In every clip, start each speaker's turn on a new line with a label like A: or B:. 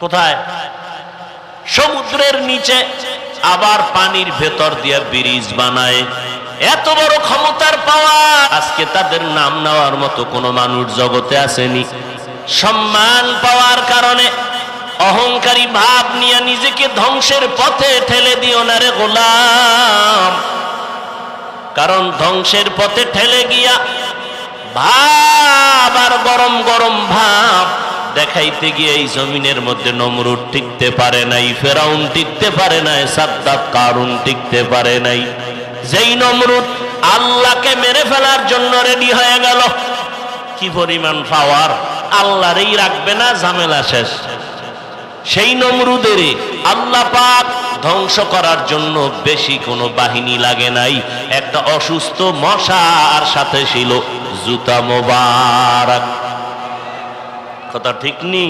A: কোথায়? সমুদ্রের নিচে আবার পানির ভেতর দিয়ে ব্রিজ বানায়। এত বড় ক্ষমতার পাওয়া আজকে তাদের নাম নেওয়ার মতো কোনো মানুষ জগতে আসেনি। সম্মান পাওয়ার কারণে অহংকারী ভাব নিয়ে নিজেকে ধ্বংসের পথে ঠেলে দিও না রে গোলাম। কারণ ধ্বংসের পথে ঠেলে গিয়া ভাব আর গরম গরম ভাব দেখাইতে গিয়ে এই জমিনের মধ্যে নমরুদ টিকতে পারে নাই, ফেরাউন টিকতে পারে নাই সাদ্দাত কারুন টিকতে পারে নাই। যেই নমরুদ আল্লাহকে মেরে ফেলার জন্য রেডি হয়ে গেল, কি পরিমাণ পাওয়ার, আল্লাহরই রাখবে না, ঝামেলা শেষ। সেই নমরুদের আল্লাহ পাক ধ্বংস করার জন্য বেশি কোনো বাহিনী লাগে নাই। একটা অসুস্থ মশার সাথে ছিল জুতা মোবারক। কথা ঠিক নি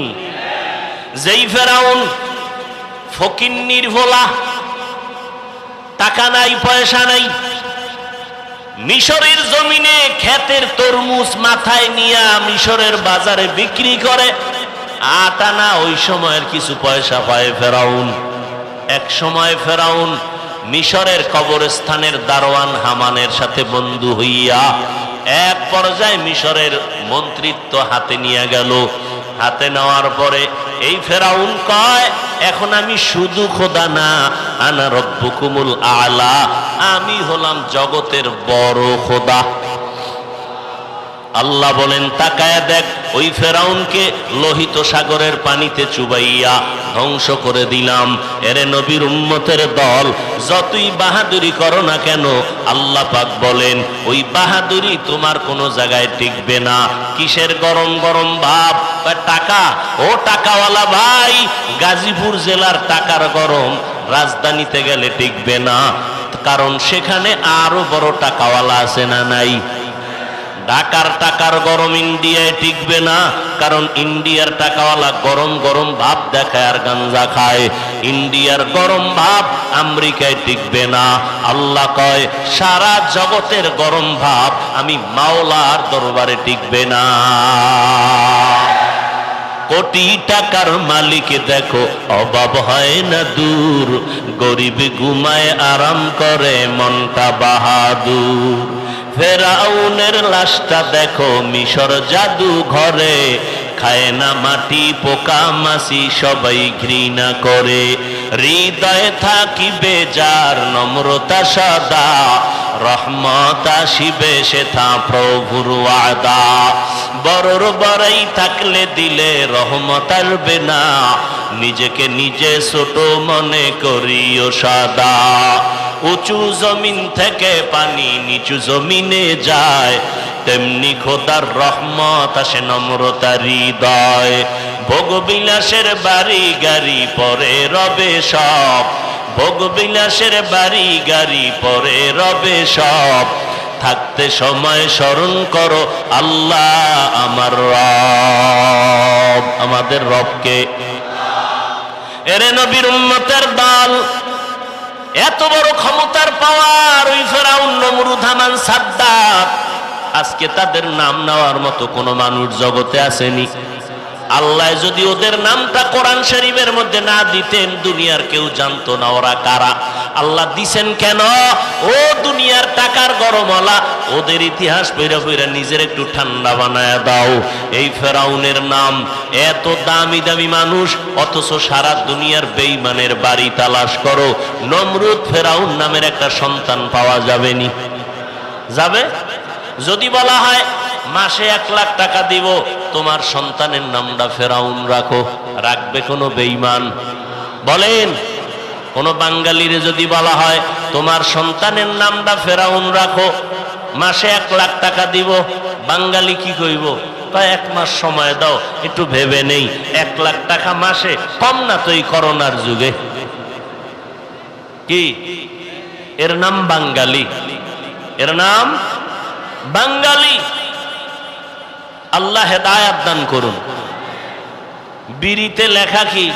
A: যেই ফেরাউন ফকিন্নির ভোলা টাকা নাই, পয়সা নাই, মিশরের জমিনে ক্ষেতের তরমুজ মাথায় নিয়ে মিশরের বাজারে বিক্রি করে, আটানা ওই সময়ের কিছু পয়সা পায় ফেরাউন। এক সময় ফেরাউন মিশরের কবরস্থানের দারোয়ান হামানের সাথে বন্ধু হইয়া এক পর্যায়ে মিশরের মন্ত্রিত্ব হাতে নিয়ে গেল। হাতে নেওয়ার পরে, এই ফেরাউন কয়, এখন আমি শুধু খোদা না, আনা রব্বুকুমুল আলা, আমি হলাম জগতের বড় খোদা। আল্লাহ বলেন, তাকায় দেখ, ওই ফেরাউনকে লোহিত সাগরের পানিতে চুবাইয়া ধ্বংস করে দিলাম। এরে নবীর উম্মতের দল, যতই বাহাদুরি করো না কেন, আল্লাহ পাক বলেন, ওই বাহাদুরি তোমার কোনো জায়গায় টিকবে না। কিসের গরম গরম ভাব? টাকা? ও টাকাওয়ালা ভাই, গাজীপুর জেলার টাকার গরম রাজধানীতে গেলে টিকবে না। কারণ সেখানে আরও বড় টাকাওয়ালা আছে না নাই? ঢাকার টাকার গরম ইন্ডিয়ায় টিকবে না, কারণ ইন্ডিয়ার টাকাওয়ালা গরম গরম ভাব দেখায় আর গাঞ্জা খায়। ইন্ডিয়ার গরম ভাব আমেরিকায় টিকবে না। আল্লাহ কয়, সারা জগতের গরম ভাব আমি মাওলার দরবারে টিকবে না। কোটি টাকার মালিক দেখো, অভাব হয় না দূর। গরিব ঘুমায়, আরাম করে, মনটা বাহাদুর। ফেরাউনের লাশটা দেখো, মিশর জাদু ঘরে। খায় না মাটি, পোকা মাসি সবাই ঘৃণা করে। হৃদয়ে থাকিবে যার নম্রতা সদা। রহমত আসিবে সেথা প্রভুর ওয়াদা। বড়র বড়াই থাকলে দিলে রহমত আসবে না। নিজেকে নিজে ছোট মনে করিও সাদা। উঁচু জমিন থেকে পানি নিচু জমিনে যায়। তেমনি খোদার রহমত আসে নম্রতা হৃদয়। ভোগবিলাসের বাড়ি গাড়ি পরে রবে সব। ভোগবিলাসের বাড়ি গাড়ি পরে রবে সব। থাকতে সময় স্মরণ করো, আল্লাহ আমার রব। আমাদের রবকে। এরে নবীর উম্মতের দল এত বড় ক্ষমতার পাওয়ার ওই ফেরাউন নমরুধামান সাদ্দাত। আজকে তাদের নাম নেওয়ার মতো কোনো মানুষ জগতে আসেনি। আল্লাহ যদি ওদের নামটা কোরআন শরীফের মধ্যে না দিতেন, দুনিয়ার কেউ জানতো না ওরা কারা। আল্লাহ দিছেন কেন? ও দুনিয়ার টাকার গরমলা ওদের ইতিহাস পইরা পইরা নিজের একটু ঠান্ডা বানায় দাও। এই ফেরাউনের নাম, এত দামি দামি মানুষ, অথচ সারা দুনিয়ার বেইমানের বাড়ি তালাশ করো। নমরুদ ফেরাউন নামের একটা সন্তান পাওয়া যাবেনি। যাবে? যদি বলা হয়, মাসে এক লাখ টাকা দিব, তোমার সন্তানের নামটা ফেরাউন রাখো। রাখবে কোনো বেইমান বলেন কোন বাঙালিরে যদি বলা হয়, তোমার সন্তানের নামটা ফেরাউন রাখো, মাসে এক লাখ টাকা দিব, বাঙালি কি কইব? বা এক মাস সময় দাও, একটু ভেবে নেই, এক লাখ টাকা মাসে, কম না তো এই করোনার যুগে? কি? এর নাম বাঙালি। এর নাম বাঙালি। আল্লাহ হেদায়াত দান করুন। বিড়িতে লেখা কি?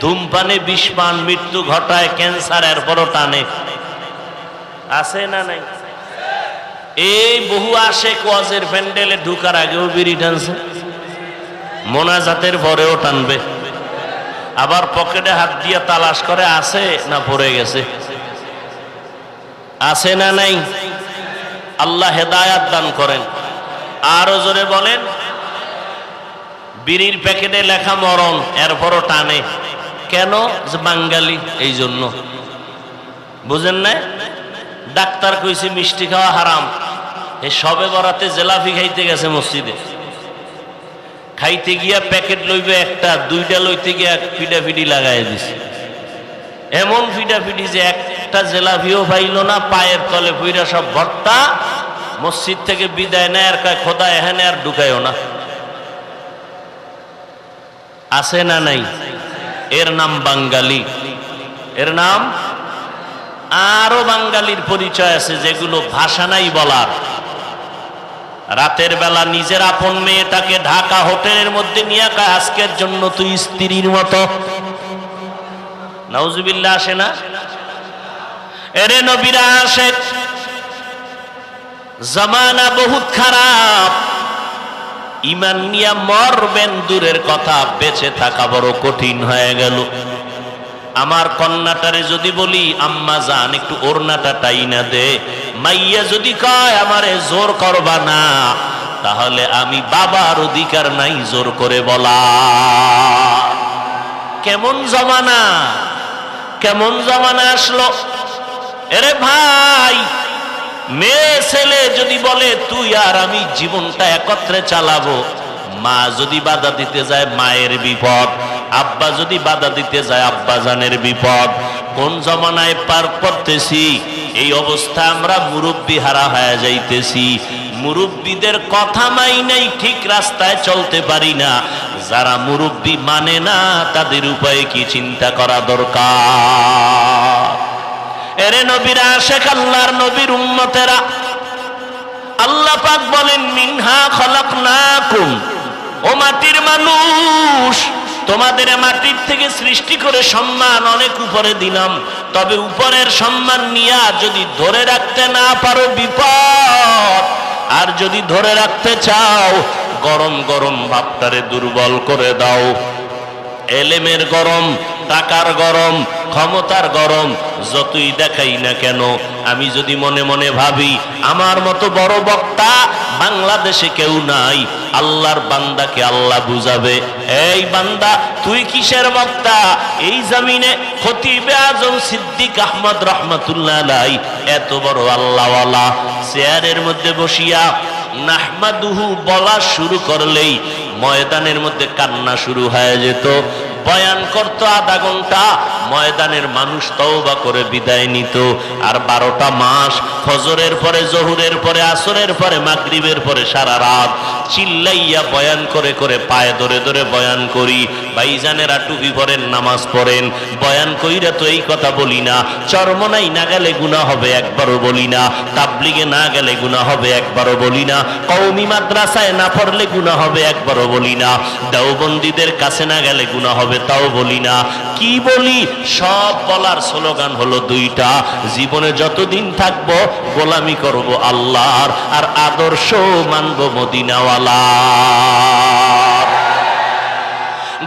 A: ধূমপানে বিষপান মৃত্যু ঘটায়, ক্যান্সার, এরপরও টানে। আছে না নাই? এই বহু আসে কোয়াজের প্যান্ডেলে ঢুকার আগেও বিড়ি টানছে। মোনাজাতের পরেও টানবে। আবার পকেটে হাত দিয়ে তালাশ করে, আছে না পড়ে গেছে? আছে না নাই? আল্লাহ হেদায়াত দান করেন। আরও জোরে বলেন বিড়ির প্যাকেটে লেখা মরণ, এরপরও টানে। কেন? যে এই জন্য বুঝেন না ডাক্তার কইছে, মিষ্টি খাওয়া হারাম। এই সবে বরাতে জেলাফি খাইতে গেছে মসজিদে। খাইতে গিয়া প্যাকেট লইবে একটা, দুইটা লইতে গিয়া ফিডাফিডি লাগাই দিছে। এমন ফিডাফিডি যে একটা জেলাফিও পাইল না, পায়ের তলে পুইরা সব ভর্তা, মসজিদ থেকে বিদায় নেয়, আর কয়, খোদা এখানে আর ঢুকাইও না। আছে না নাই? এর নাম বাঙ্গালি এর নাম? আরও বাঙ্গালির পরিচয় আছে যেগুলো ভাষা নাই বলার। রাতের বেলা নিজের আপন মেয়েটাকে ঢাকা হোটেলের মধ্যে নিয়ে আজকের জন্য তুই স্ত্রীর মতো। নাউজুবিল্লাহ আসে না? এরে নবীরা আসে। জামানা বহুত খারাপ। ইমান নিয়া মরবেন দূরের কথা, বেঁচে থাকা বড় কঠিন হয়ে গেল। আমার কন্যাটারে যদি বলি, আম্মা জান একটু ওড়নাটা টাইনা দে। মাইয়া যদি কয়, আমারে জোর করবা না, তাহলে আমি বাবার অধিকার নাই জোর করে বলা। কেমন জমানা কেমন জমানা আসলো? এরে ভাই মেয়ে ছেলে যদি বলে, তুই আর আমি জীবনটা একত্রে চালাবো। মা যদি বাধা দিতে যায়, মায়ের বিপদ। আব্বা যদি বাধা দিতে যায় আব্বা জানের বিপদ। কোন জমানায় পার করতেছি? এই অবস্থা আমরা মুরব্বী হারা হয়ে যাইতেছি। মুরব্বীদের কথা মাই নাই, ঠিক রাস্তায় চলতে পারি না। যারা মুরব্বী মানে না, তাদের উপায়ে কি চিন্তা করা দরকার? এরে নবীরা, শেখ আল্লাহর নবীর উম্মতেরা। আল্লাহ পাক বলেন, মিনহা খলাক না কুম ও মাটির মানুষ, তোমাদের মাটির থেকে সৃষ্টি করে সম্মান অনেক উপরে দিলাম। তবে উপরের সম্মান নিয়া যদি ধরে রাখতে না পারো বিপদ, আর যদি ধরে রাখতে চাও, গরম গরম ভাবটারে দুর্বল করে দাও। এলেমের গরম, টাকার গরম, ক্ষমতার গরম, যতই দেখাই না কেন, আমি যদি মনে মনে ভাবি, আমার মতো বড় বক্তা বাংলাদেশে কেউ নাই, আল্লাহর বান্দাকে আল্লাহ বুঝাবে। এই বান্দা, তুই কিসের বক্তা? এই জামিনে খতিবে আজম সিদ্দিক আহমদ রহমতুল্লাহ এত বড় আল্লাহওয়ালা। চেয়ারের মধ্যে বসিয়া নাহমাদুহু বলা শুরু করলেই ময়দানের মধ্যে কান্না শুরু হয়ে যেত। বয়ান করতো আধা ঘণ্টা, ময়দানের মানুষ তওবা করে বিদায় নিত। আর বারোটা মাস, ফজরের পরে, জহুরের পরে, আসরের পরে, মাগরিবের পরে সারা রাত চিল্লাইয়া বয়ান করে করে পায়ে ধরে ধরে বয়ান করি। ভাইজানেরা টুপি পরেন, নামাজ পড়েন। বয়ান কইরা তো এই কথা বলি না চরমনাই না গেলে গুণা হবে, একবারও বলি না। তাবলিগে না গেলে গুণা হবে, একবারও বলি না। কৌমি মাদ্রাসায় না পড়লে গুণা হবে, একবারও বলি না। দেওবন্দীদের কাছে না গেলে গুণা হবে তাও বলি না। কি বলি? সব বলার স্লোগান হলো দুইটা। জীবনে যতদিন থাকব, গোলামি করব আল্লাহর, আর আদর্শ মানব মদিনাওয়ালা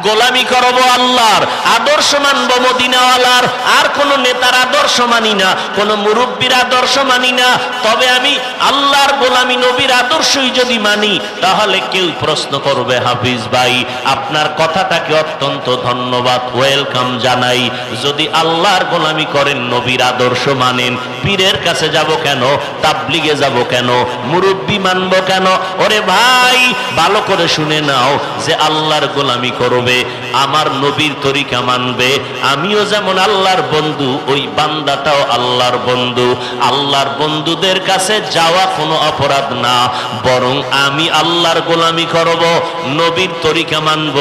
A: গোলামি করব আল্লাহর আদর্শ মানব মদিনাওয়ালার। আর কোন নেতার আদর্শ মানি না, কোন মুরব্বীর আদর্শ মানি না। তবে আমি আল্লাহর গোলামি নবীর আদর্শই যদি মানি, তাহলে কেউ প্রশ্ন করবে, হাফিজ ভাই, আপনার কথাটাকে অত্যন্ত ধন্যবাদ, ওয়েলকাম জানাই। যদি আল্লাহর গোলামি করেন, নবীর আদর্শ মানেন, পীরের কাছে যাব কেন, তাবলিগে যাব কেন, মুরব্বী মানব কেন? ওরে ভাই, ভালো করে শুনে নাও যে আল্লাহর গোলামি করবে আমার নবীর তরিকা মানবে। আমিও যেমন আল্লাহর বন্ধু, ওই বান্দাটাও আল্লাহর বন্ধু। আল্লাহর বন্ধুদের কাছে যাওয়া কোনো অপরাধ না, বরং আমি আল্লাহর গোলামি করব, নবীর তরিকা মানব।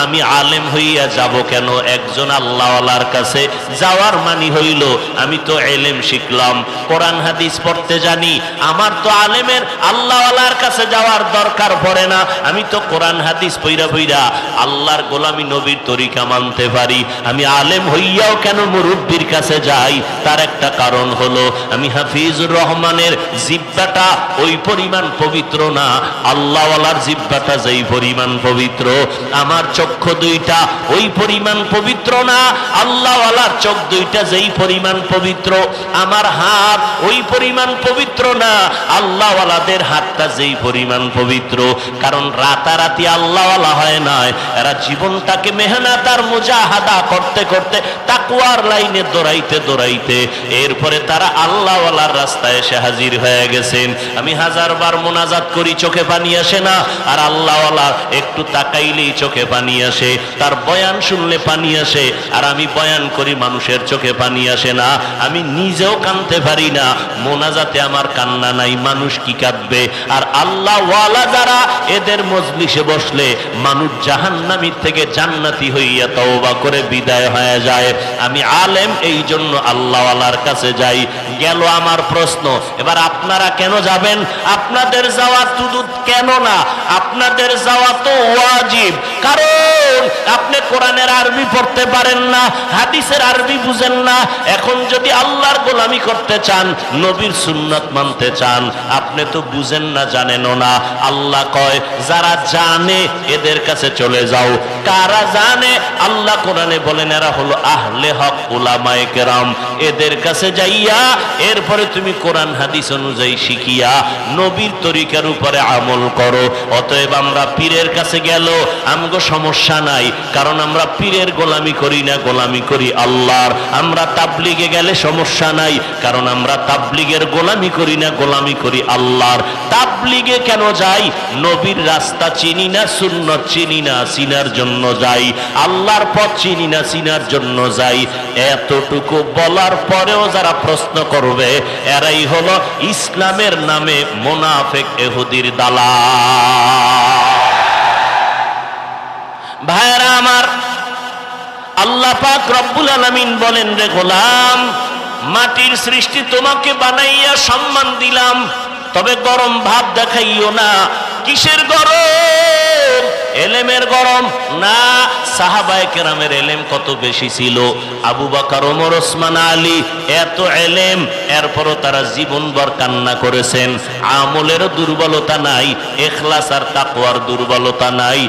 A: আমি আলেম হইয়া যাব কেন? একজন আল্লাহওয়ালার কাছে যাওয়ার মানি হইল, আমি তো এলেম শিখলাম। কোরআন, হাদিস পড়তে জানি, আমার তো আলেমের আল্লাহওয়ালার কাছে যাওয়ার দরকার পড়ে না। আমি তো কোরআন, হাদিস পইরা পইরা আল্লাহর গোলামি নবীর তরিকা মানতে পারি। আমি আলেম হইয়াও কেন মুরব্বীর কাছে যাই? তার একটা কারণ হলো, আমি হাফিজুর রহমানের জিব্বাটা ওই পরিমাণ পবিত্র না। আল্লাহওয়ালার জিব্বাটা যেই পরিমাণ পবিত্র। আমার চক্ষু দুইটা ওই পরিমাণ পবিত্র না, আল্লাহওয়ালার চোখ দুইটা যেই পরিমাণ পবিত্র। আমার হাত ওই পরিমাণ পবিত্র না, আল্লাহওয়ালাদের হাতটা যেই পরিমাণ পবিত্র। কারণ রাতারাতি আল্লাহওয়ালা হয় নয় এরা জীবনটাকে মেহনত আর মুজাহাদা করতে করতে তাকুয়ার লাইনে দৌড়াইতে দৌড়াইতে এরপরে তারা আল্লাহওয়ালার রাস্তায় এসে হাজির হয়ে গেছেন। আমি হাজারবার মোনাজাত করি, চোখে পানি আসে না। আর আল্লাহওয়ালা একটু তাকাইলেই চোখে পানি আসে। তার বয়ান শুনলে পানি আসে। আর আমি বয়ান করি, মানুষের চোখে পানি আসে না। আমি নিজেও কানতে পারি না। মোনাজাতে আমার কান্না নাই, মানুষ কি কাঁদবে? আর আল্লাহওয়ালা যারা এদের মজলিসে বসলে মানুষ জাহান্নামির থেকে জান্নাতি হইয়া তওবা করে বিদায় হয়ে যায়। আমি আলেম, এই জন্য আল্লাহওয়ালার কাছে যাই। গেল আমার প্রশ্ন, এবার আপনারা কেন যাবেন? আপনাদের যাওয়া শুধু কেন না, আপনাদের যাওয়া তো ওয়াজিব। কারণ আপনি কোরআনের আরবি পড়তে পারেন না, হাদিসের আরবি বুঝেন না। এখন যদি আল্লাহর গোলামি করতে চান, নবীর সুন্নত মানতে চান, আপনি তো বুঝেন না, জানেনও না। আল্লাহ কয়, যারা জানে, এদের কাছে চলে যাও। কারা জানে? আল্লাহ কোরআনে বলেন, এরা হলো আহলে হক, উলামায়ে কেরাম। এদের কাছে যাইয়া, এরপরে তুমি কোরআন, হাদিস অনুযায়ী শিখিয়া, নবীর তরিকার উপরে আমল করো। অতএব আমরা পীরের কাছে গেল, আমগো সমস্যা নাই, কারণ আমরা পীরের গোলামি করি না, গোলামি করি আল্লাহর। আমরা তাবলিগে গেলে সমস্যা নাই, কারণ আমরা তাবলিগের গোলামি করি না, গোলামি করি আল্লাহর। তাবলিগে কেন যাই? নবীর রাস্তা চিনি না, সুন্নত চিনি না চিনার জন্য যাই, আল্লাহর পথ চিনি না, চিনার জন্য যাই। এতটুকু বলার পরেও যারা প্রশ্ন করবে, এরাই হলো ইসলামের নামে মোনাফেক এহুদির দালা ভাইরা আমার, আল্লাহ পাক রব্বুল আলামিন বলেন, রে গোলাম, মাটির সৃষ্টি তোমাকে বানাইয়া সম্মান দিলাম, তবে গরম ভাব দেখাইও না, কিসের গরম? এলেমের গরম। না, সাহাবায় কেরামের এলেম কত বেশি ছিল? আবু বাকার, ওমর, ওসমান, আলী, এত এলেম। এরপরও তারা জীবনভর কান্না করেছেন। আমলের দুর্বলতা নাই, এখলাস আর তাকওয়ার দুর্বলতা নাই।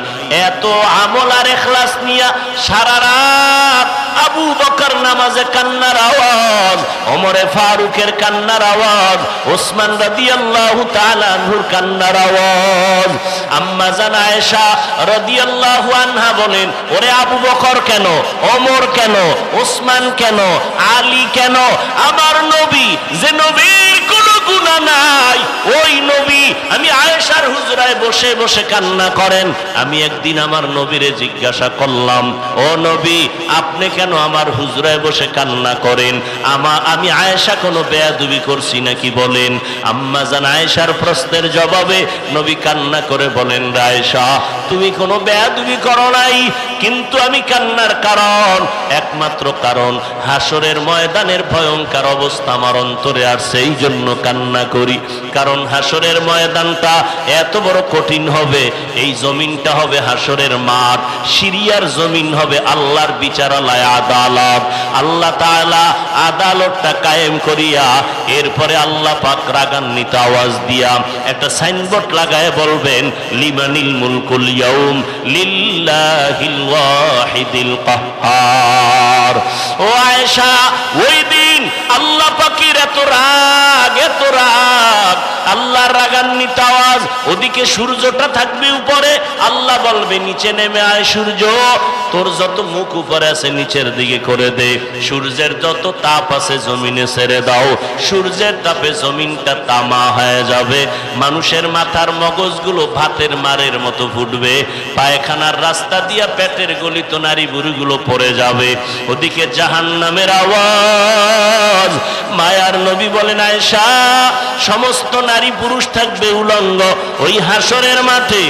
A: এত আমল আর এখলাস নিয়া সারা রাত আবু বকর নামাজে কান্নার আওয়াজ, ওমরে ফারুকের কান্নার আওয়াজ, ওসমান রাদিয়াল্লাহু তাআলা আনহুর কান্নার আওয়াজ। আম্মা জান আয়েশা রাদিয়াল্লাহু আনহা বলেন, ওরে আবু বকর কেন? ওমর কেন? ওসমান কেন? আলী কেন? আমার নবী, যে নবীর কোনো গুনাহ নাই, ওই নবী, আমি আয়েশার হুজরায় বসে বসে কান্না করেন। আমি একদিন আমার নবীরে জিজ্ঞাসা করলাম, ও নবী, আপনি কেন আমার হুজরায় বসে কান্না করেন? আমা, আমি আয়েশা কোনো বেয়াদুবি করছি নাকি বলেন? আম্মা জান আয়েশার প্রশ্নের জবাবে নবী কান্না করে বলেন, আয়েশা, তুমি কোনো বেয়াদুবি করো নাই, কিন্তু আমি কান্নার কারণ, একমাত্র কারণ হাসরের ময়দানের ভয়ঙ্কর অবস্থা আমার অন্তরে আর সেই জন্য কান্না করি। কারণ হাসরের ময়দানটা এত বড় কঠিন হবে, এই জমিনটা হবে হাসরের মাঠ, সিরিয়ার জমিন হবে আল্লাহর বিচারালয় আদালত। আল্লাহ আদালতটা কায়েম করিয়া এরপরে আল্লাহ পাক রাগান্বিত আওয়াজ দিয়া একটা সাইনবোর্ড লাগায় বলবেন, লিমানিল মুলকুল ইয়াউম লিল্লাহিল ওয়াহিদিল কাহ্হার ও আয়েশা, ওই দিন আল্লাহ পাকের এত রাগ এত রাগ। আল্লাহর রাগান্বিত আওয়াজ, ওদিকে সূর্যটা থাকবে উপরে। আল্লাহ বলবে, নিচে নেমে আয় সূর্য, তোর যত মুখ উপরে আছে নিচের দিকে করে দে। সূর্যের যত তাপ আছে জমিনে ছেড়ে দাও। সূর্যের তাপে জমিনটা তামা হয়ে যাবে। মানুষের মাথার মগজগুলো ভাতের মারের মতো ফুটবে। পায়খানার রাস্তা দিয়া পেটের গলিত নারী বুড়িগুলো পড়ে যাবে। ওদিকে জাহান নামের আওয়াজ। মায়ার নবী বলেন, আয়েশা, সমস্ত নারী পুরুষ থাকবে উলঙ্গ। ওই হাসরের মাঠে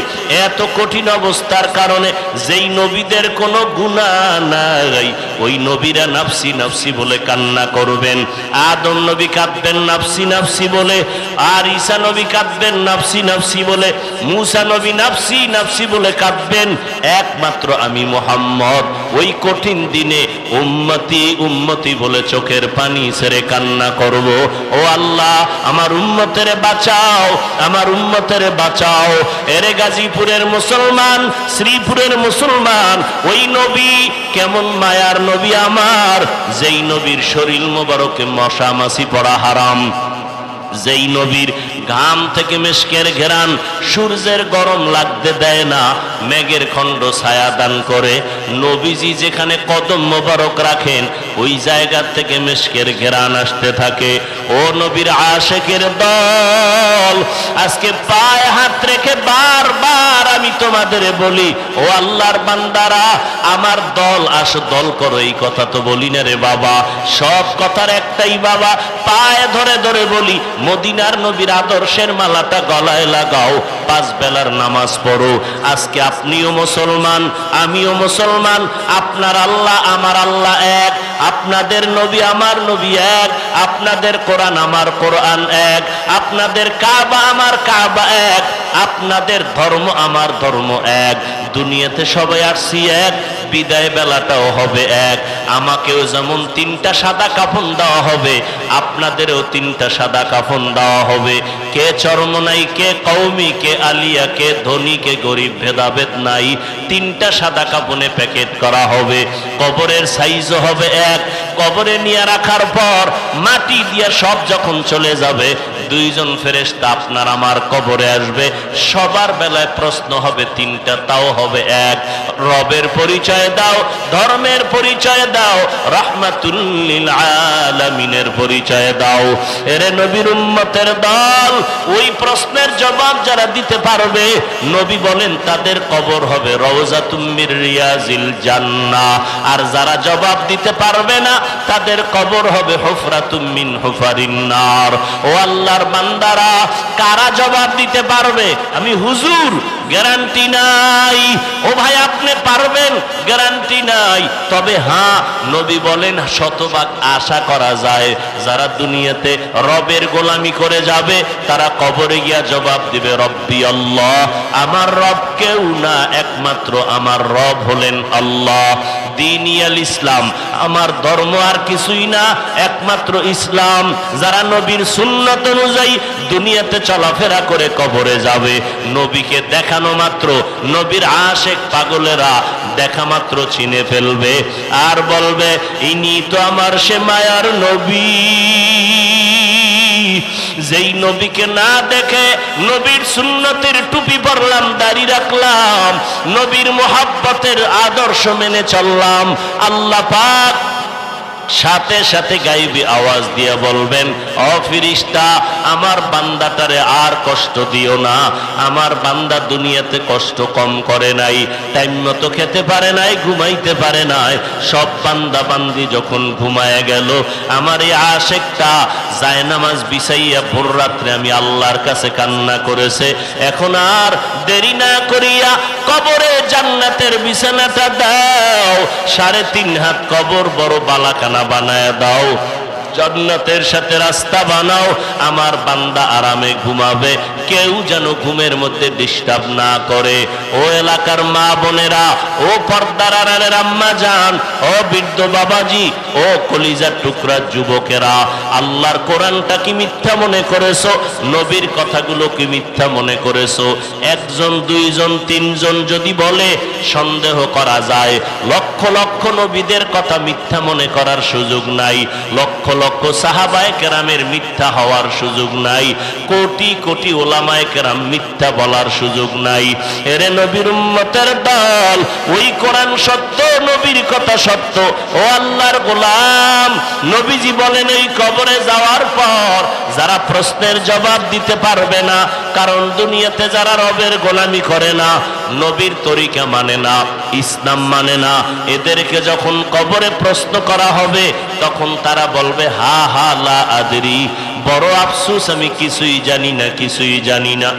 A: এত কঠিন অবস্থার কারণে যেই নবীদের কোনো গুণা নাই। ওই নবীরা নাফসি নাফসি বলে কান্না করবেন। আদম নবী কাঁদবেন নাফসি নাফসি বলে, আর ঈসা নবী কাঁদবেন নাফসি নাফসি বলে, মুসা নবী নাফসি নাফসি বলে কাঁদবেন। একমাত্র আমি মোহাম্মদ। ওই কঠিন দিনে উম্মতি উম্মতি বলে চোখের পানি ছেড়ে কান্না করব। ও আল্লাহ, আমার উম্মতের বাঁচাও, আমার উম্মতের বাঁচাও। এরে গাজীপুরের মুসলমান, শ্রীপুরের মুসলমান, ওই নবী কেমন মায়ার নবী আমার? যেই নবীর শরীর মোবারকে মশা মাছি পড়া হারাম। যেই নবীর ঘাম থেকে মেশকের ঘেরান, সূর্যের গরম লাগতে দেয় না। মেঘের খণ্ড ছায়া দান করে। নবীজি যেখানে কদম মোবারক রাখেন, ওই জায়গা থেকে মেশকের ঘেরান আসতে থাকে। ও নবীর আশেকের দল, আজকে পায়ে হাত রেখে বারবার আমি তোমাদের বলি, ও আল্লাহর বান্দারা, আমার দল আস, দল করো, এই কথা তো বলি না রে বাবা। সব কথার একটাই বাবা, পায়ে ধরে ধরে বলি, মদিনার নবীর আদর্শের মালাটা গলায় লাগাও, পাঁচ বেলার নামাজ পড়ো। আজকে আপনিও মুসলমান, আমিও মুসলমান, আপনার আল্লাহ আমার আল্লাহ এক, আপনাদের নবী আমার নবী এক, আপনাদের কোরআন আমার কোরআন এক, আপনাদের কাবা আমার কাবা এক। আপনাদের ধর্ম আমার ধর্ম এক। দুনিয়াতে সবাই আসছি এক, বিদায় বেলাটাও হবে এক। আমাকেও যেমন তিনটা সাদা কাফন দেওয়া হবে, আপনাদেরও তিনটা সাদা কাফন দেওয়া হবে। কে চর্ম নাই, কে কৌমি কে আলিয়া, কে ধনী, কে গরিব, ভেদাভেদ নাই। তিনটা সাদা কাপনে প্যাকেট করা হবে। কবরের সাইজও হবে এক। কবরে নিয়ে রাখার পর মাটি দিয়ে সব যখন চলে যাবে, দুইজন ফেরেশতা আপনার আমার কবরে আসবে। সবার বেলায় প্রশ্ন হবে তিনটা, তাও হবে এক। রবের পরিচয় দাও, ধর্মের পরিচয় দাও, রাহমাতুল্লিল পরিচয় দাও। এরে নবীর উম্মতের দল, ওই প্রশ্নের জবাব যারা দিতে পারবে, নবী বলেন তাদের কবর হবে রওজাতুম মির রিয়াজিল জান্নাহ। আর যারা জবাব দিতে পারবে না, তাদের কবর হবে হুফরাতুম মিন হুফারিন নার। ও আল্লাহর বান্দারা, কারা জবাব দিতে পারবে? আমি হুজুর গ্যারান্টি নাই। ও ভাই, আপনি পারবেন? গ্যারান্টি নাই। তবে হ্যাঁ নবী বলেন, শতভাগ আশা করা যায়। যারা দুনিয়াতে রবের গোলামি করে যাবে, তারা কবরে গিয়া জবাব দিবে, রব্বি আল্লাহ, আমার রব কেউ না, একমাত্র আমার রব হলেন আল্লাহ। দিনিয়াল ইসলাম। আমার ধর্ম আর কিছুই না, একমাত্র ইসলাম। যারা নবীর সুন্নত অনুযায়ী দুনিয়াতে চলাফেরা করে কবরে যাবে, নবীকে দেখানো মাত্র, নবীর আশেক পাগলেরা দেখা মাত্র চিনে ফেলবে। আর বলবে, ইনি তো আমার সে মায়ার নবী। যেই নবীকে না দেখে নবীর সুন্নতের টুপি পরলাম, দাড়ি রাখলাম, নবীর মোহাব্বতের আদর্শ মেনে চললাম, আল্লাহ পাক সাথে সাথে গাইবি আওয়াজ দিয়ে বলবেন অফিরিস্তা আমার বান্দাটারে আর কষ্ট দিও না। আমার বান্দা দুনিয়াতে কষ্ট কম করে নাই, টাইম মতো খেতে পারে নাই, ঘুমাইতে পারে নাই। সব বান্দা বান্দি যখন ঘুমায় গেল, আমার এই আশেকটা যায় নামাজ বিছাইয়া ভোর রাত্রে আমি আল্লাহর কাছে কান্না করেছে। এখন আর দেরি না করিয়া কবরে জান্নাতের বিছানাটা দাও। সাড়ে তিন হাত কবর, বড় বালাকানা বানায় দাও। জান্নাতের সাথে রাস্তা বানাও, আমার বান্দা আরামে ঘুমাবে। কেউ যেন ঘুমের মধ্যে ডিস্টার্ব না করে। ও এলাকার মা বোনেরা, ও পর্দার আড়ালের যান ও বৃদ্ধ বাবাজি, ও কলিজার টুকরা যুবকেরা, আল্লাহর কোরআনটা কি মিথ্যা মনে করেছ? নবীর কথাগুলো কি মিথ্যা মনে করেছ? একজন, দুইজন, তিনজন যদি বলে, সন্দেহ করা যায়। লক্ষ লক্ষ নবীদের কথা মিথ্যা মনে করার সুযোগ নাই। লক্ষ লক্ষ সাহাবায় কেরামের মিথ্যা হওয়ার সুযোগ নাই। কোটি কোটি ওলামায় কেরাম মিথ্যা বলার সুযোগ নাই। এরে নবীর উম্মতের দল, ওই কোরআন সত্য, নবীর কথা সত্য। ও আল্লাহর গোলাম, নবীজি বলেন এই কবরে যাওয়ার পর যারা প্রশ্নের জবাব দিতে পারবে না কারণ দুনিয়াতে যারা রবের গোলামি করে না, নবীর তরিকা মানে না, ইসলাম মানে না, এদেরকে যখন কবরে প্রশ্ন করা হবে, তখন তারা বলবে, হা হা, লা আদরি। বড় আফসুস, আমি কিছুই জানি না, কিছুই জানি না।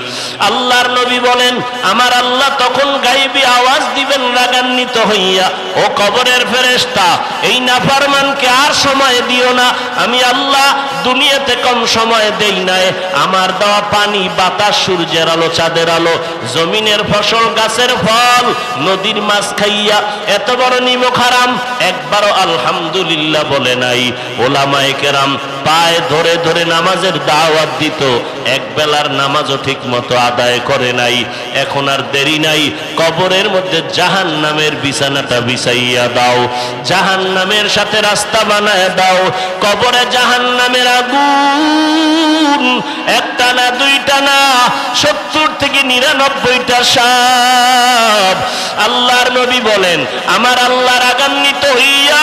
A: আল্লাহর নবী বলেন, আমার আল্লাহ তখন গাইবি আওয়াজ দিবেন, রাগান্বিত হইয়া। ও কবরের ফেরেশতা, এই নাফারমানকে আর সময় দিও না। আমি আল্লাহ দুনিয়াতে কম সময় দেই নাই। আমার দেওয়া পানি, বাতাস, সূর্যের আলো, চাঁদের আলো, জমিনের ফসল, গাছের ফল, নদীর মাছ খাইয়া। এত বড় নিমক হারাম, একবারও আলহামদুলিল্লাহ বলে নাই। ওলামায়ে কেরাম পায়ে ধরে ধরে নামাজের দাওয়াত দিত। এক বেলার নামাজও ঠিক মতো আদায় করে নাই। এখন আর দেরি নাই। কবরের মধ্যে জাহান নামের বিছানাটা বিছাইয়া দাও। জাহান নামের সাথে রাস্তা বানায় দাও। কবরে জাহান নামের আগুন। একটা না, দুইটা না, সত্তর থেকে নিরানব্বইটা সাপ। আল্লাহর নবী বলেন, আমার আল্লাহ রাগান্বিত হইয়া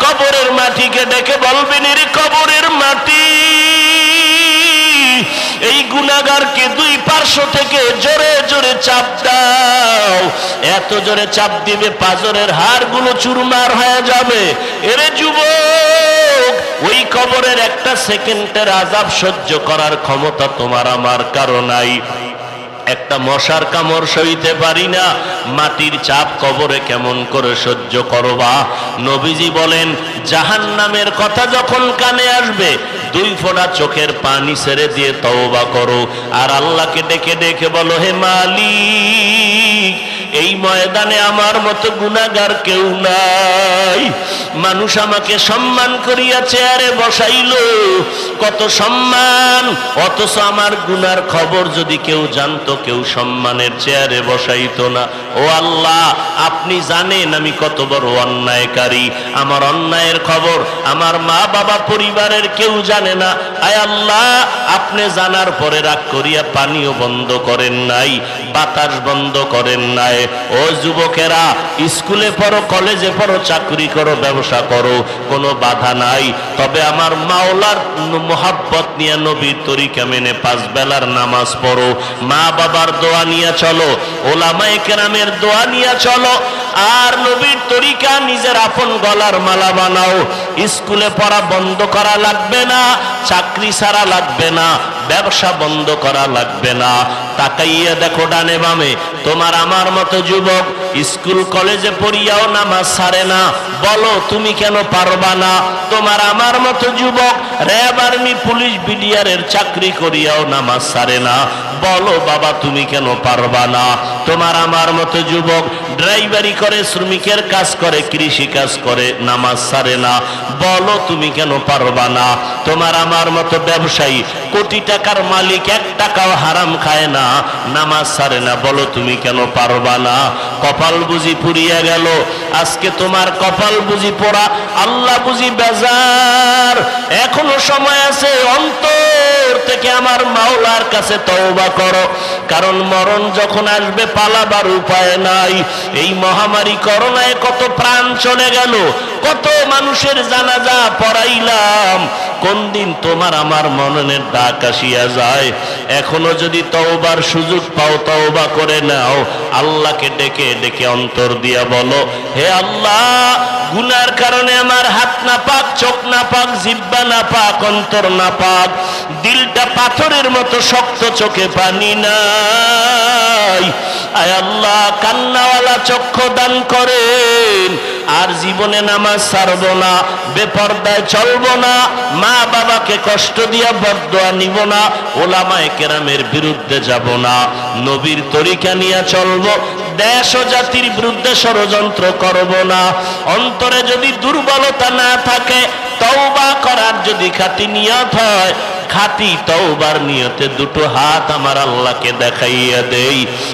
A: কবরের মাটিকে ডেকে বলবেন, এর কবরের মাটি। এই গুনাগারকে দুই পার্শ্ব থেকে জোরে জোরে চাপ দাও। এত জোরে চাপ দিবে পাজরের হাড়গুলো চুরমার হয়ে যাবে। এরে যুবক, ওই কবরের একটা সেকেন্ডের আজাব সহ্য করার ক্ষমতা তোমার আমার কারও নাই। একটা মশার কামড় সইতে পারি না। মাটির চাপ কবরে কেমন করে সহ্য করবা? নবীজি বলেন জাহান নামের কথা যখন কানে আসবে দুই ফোঁটা চোখের পানি ছেড়ে দিয়ে তওবা করো। আর আল্লাহকে ডেকে ডেকে বলো, হে মালিক, এই ময়দানে আমার মতো গুনাগার কেউ নাই। মানুষ আমাকে সম্মান করিয়া চেয়ারে বসাইল। কত সম্মান, অথচ আমার গুনার খবর যদি কেউ জানতো, কেউ সম্মানের চেয়ারে বসাইতো না। ও আল্লাহ, আপনি জানেন আমি কত বড় অন্যায়কারী। আমার অন্যায়ের খবর আমার মা বাবা পরিবারের কেউ জানে না। আয় আল্লাহ, আপনি জানার পরে রাগ করিয়া পানিও বন্ধ করেন নাই, বাতাস বন্ধ করেন নাই। ও যুবকেরা, স্কুলে পড়ো, কলেজে পড়ো, চাকরি করো, ব্যবসা করো, কোনো বাধা নাই। তবে আমার মাওলার মোহাব্বত নিয়ে নবীর তরিকা মেনে পাঁচ বেলার নামাজ পড়ো। মা বাবার দোয়া নিয়ে চলো, ওলামায়ে কেরামের দোয়া নিয়ে চলো আর নবীর তরিকা নিজের আপন গলার মালা বানাও। স্কুলে পড়া বন্ধ করা লাগবে না, চাকরি ছাড়া লাগবে না, ব্যবসা বন্ধ করা লাগবে না। তাকাইয়া দেখো ডানে বামে, তোমার আমার মতো যুবক, স্কুল কলেজে পড়িয়াও নামাজ ছাড়ে না। বলো, তুমি কেন পারবা না? তোমার আমার মতো যুবক, র্যাব আর্মি, পুলিশ, বিডিআরের চাকরি করিয়াও নামাজ ছাড়ে না। বলো, বাবা, তুমি কেন পারবা না? তোমার আমার মতো যুবক ড্রাইভারি করে, শ্রমিকের কাজ করে, কৃষি কাজ করে, নামাজ সারে না। বলো তুমি কেন পারবা না? তোমার আমার মতো ব্যবসায়ী কোটি টাকার মালিক এক টাকাও হারাম খায় না, নামাজ সারে না। বলো তুমি কেন পারবা না? কপাল বুঝি পুড়িয়া গেল। আজকে তোমার কপাল বুঝি পোড়া, আল্লাহ বুঝি বেজার। এখনও সময় আছে, অন্তর থেকে আমার মাওলার কাছে তওবা করো। কারণ মরণ যখন আসবে পালাবার উপায় নাই। এই মহামারী করোনায় কত প্রাণ চলে গেল, কত মানুষের জানাজা পড়াইলাম। কোন দিন তোমার আমার মননের ডাক আসিয়া যায়। এখনও যদি তওবার সুযোগ পাও, তওবা করে নাও। আল্লাহকে ডেকে ডেকে অন্তর দিয়া বলো, হে আল্লাহ গুনার কারণে আমার হাত না পাক চোখ না পাক জিব্বা না পাক অন্তর না পাক দিলটা পাথরের মতো শক্ত চোখে পানি নাই। আয় আল্লাহ, কান্নাওয়ালা চক্ষু দান করেন, আর জীবনে নামাজ ছাড়বো না, বেপর্দায় চলবো না, মা বাবাকে কষ্ট দিয়া বরদোয়া নিব না, ওলামায়ে কেরামের বিরুদ্ধে যাব না, নবীর তরিকা নিয়ে চলবো দেশ ও জাতির বিরুদ্ধে ষড়যন্ত্র করব না। অন্তরে যদি দুর্বলতা না থাকে, তওবা করার যদি খাতি নিয়ত হয় খাতি তওবার নিয়তে দুটো হাত আমার আল্লাহকে দেখাইয়া দেই।